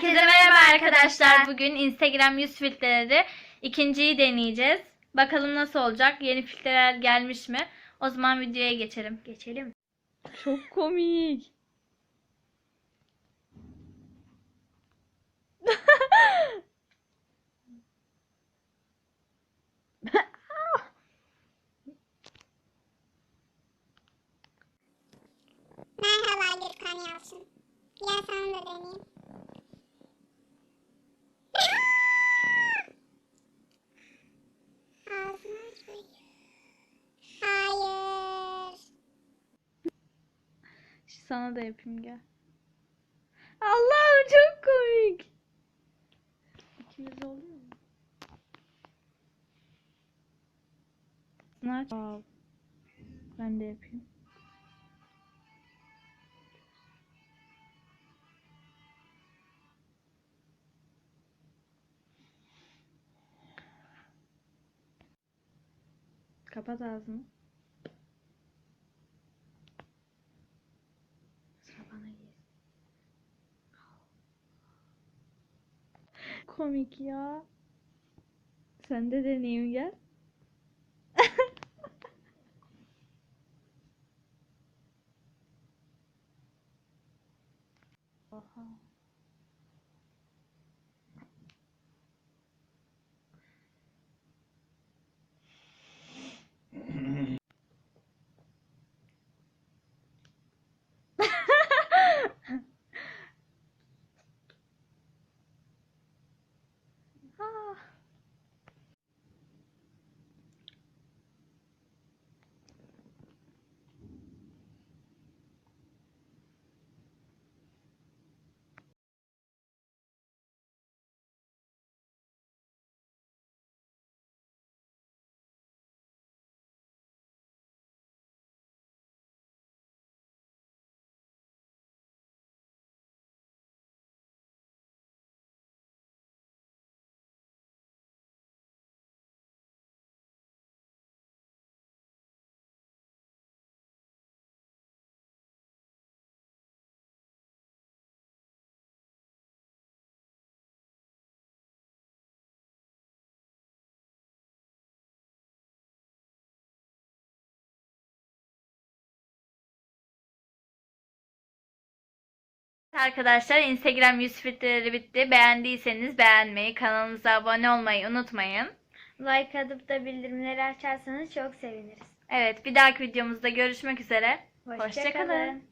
Herkese merhaba arkadaşlar. Bugün Instagram yüz filtreleri ikinciyi deneyeceğiz. Bakalım nasıl olacak? Yeni filtreler gelmiş mi? O zaman videoya geçelim. Geçelim. Çok komik. Merhaba Gürkan Yalçın. Gel sana da deneyeyim. Sana da yapayım gel. Allah'ım çok komik. İkimiz oluyor mu? Wow. Ben de yapayım. Kapat ağzını. Bana gelsin. Komik ya. Sen de deneyim gel. Oha. Ah. Arkadaşlar Instagram yüz filtreleri bitti. Beğendiyseniz beğenmeyi, kanalımıza abone olmayı unutmayın. Like atıp da bildirimleri açarsanız çok seviniriz. Evet bir dahaki videomuzda görüşmek üzere. Hoşça Hoşça kalın. kalın.